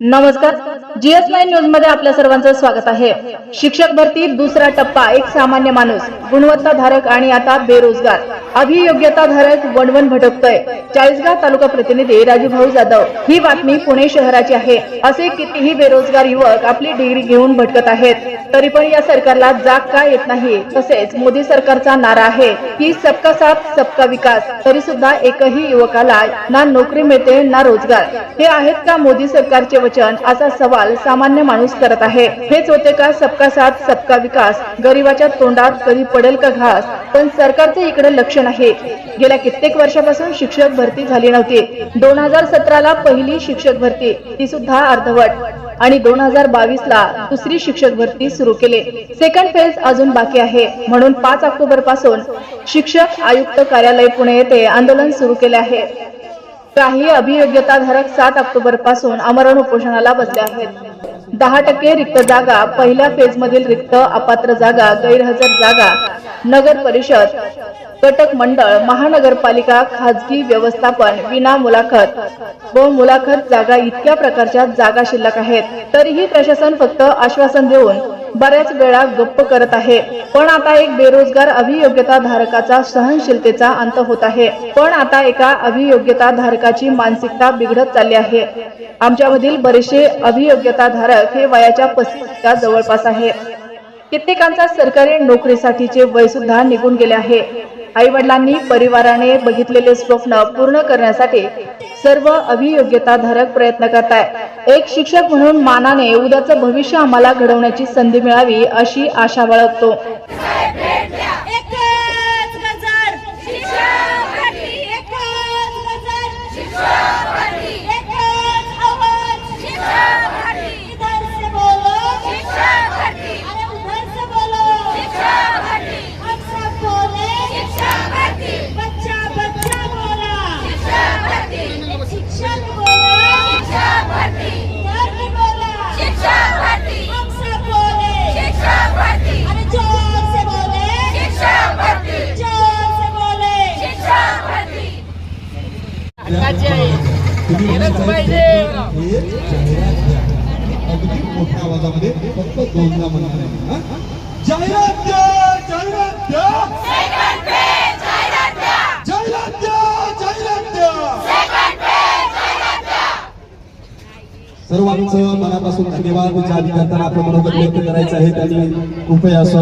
नमस्कार. GS nine न्यूजमध्ये आपल्या सर्वांचं स्वागत आहे. शिक्षक भरती दुसरा टप्पा एक सामान्य माणूस गुणवत्ताधारक आणि आता बेरोजगार. अभियोग्यताधारक वणवण भटकतोय. चाळीसगाव तालुका प्रतिनिधी राजूभाऊ जाधव ही बातमी पुणे शहराची आहे. असे कितीही बेरोजगार युवक आपली डिग्री घेऊन भटकत आहेत तरी पण या सरकारला जाग का येत नाही? तसेच मोदी सरकारचा नारा आहे. की सबका साथ सबका विकास तरी सुद्धा एकही युवकाला ना नोकरी मिळते ना रोजगार. हे आहेत का मोदी सरकारचे वचन? असा सवाल सामान्य माणूस करत आहे. हेच होते का सबका साथ सबका विकास. गरिबाच्या तोंडात कधी पडेल का घास? पण सरकारचे इकडे लक्ष नाही. गेल्या कित्येक वर्षापासून शिक्षक भरती झाली नव्हती. दोन हजार सतराला पहिली शिक्षक भरती ती सुद्धा अर्धवट. आणि दोन हजार बावीस ला दुसरी शिक्षक भरती सुरू केली. सेकंड फेज अजून बाकी आहे. म्हणून पाच ऑक्टोबरपासून शिक्षक आयुक्त कार्यालय पुणे येथे आंदोलन सुरू केले आहे. काही अभियोग्यताधारक सात ऑक्टोबरपासून आमरण उपोषणाला बसले आहेत. दहा टक्के रिक्त जागा पहिल्या फेज मधील रिक्त अपात्र जागा गैरहजर जागा नगर परिषद कटक मंडळ महानगरपालिका खाजगी व्यवस्थापन विना मुलाखत. व मुलाखत जागा इतक्या प्रकारच्या जागा शिल्लक आहेत तरीही प्रशासन फक्त आश्वासन देऊन बऱ्याच वेळा गप्प करत आहे. पण आता एक बेरोजगार अभियोग्यता धारकाचा सहनशीलतेचा अंत होत आहे. पण आता एका अभियोग्यता धारकाची मानसिकता बिघडत चालली आहे. आमच्यामधील बरेचसे अभियोग्यता धारक हे वयाच्या पस्तीसच्या जवळपास आहे. कित्येकांचा सरकारी नोकरीसाठीचे वय सुद्धा निघून गेले आहे. आई वडिलांनी परिवाराने बघितलेले स्वप्न पूर्ण करण्यासाठी सर्व अभियोग्यताधारक प्रयत्न करताय. एक शिक्षक म्हणून मानाने उद्याचं भविष्य आम्हाला घडवण्याची संधी मिळावी अशी आशा बाळगतो. अगदी मोठ्या आवाजामध्ये फक्त दोनदा म्हणणार आहे. जाहिरात द्या जाहिरात द्या जाहिरात द्या जाहिरात द्या सर्वांचं मनापासून धन्यवाद. ज्या विद्यार्थ्यांना आपलं मनोगत व्यक्त करायचं आहे त्यांनी कृपया स्व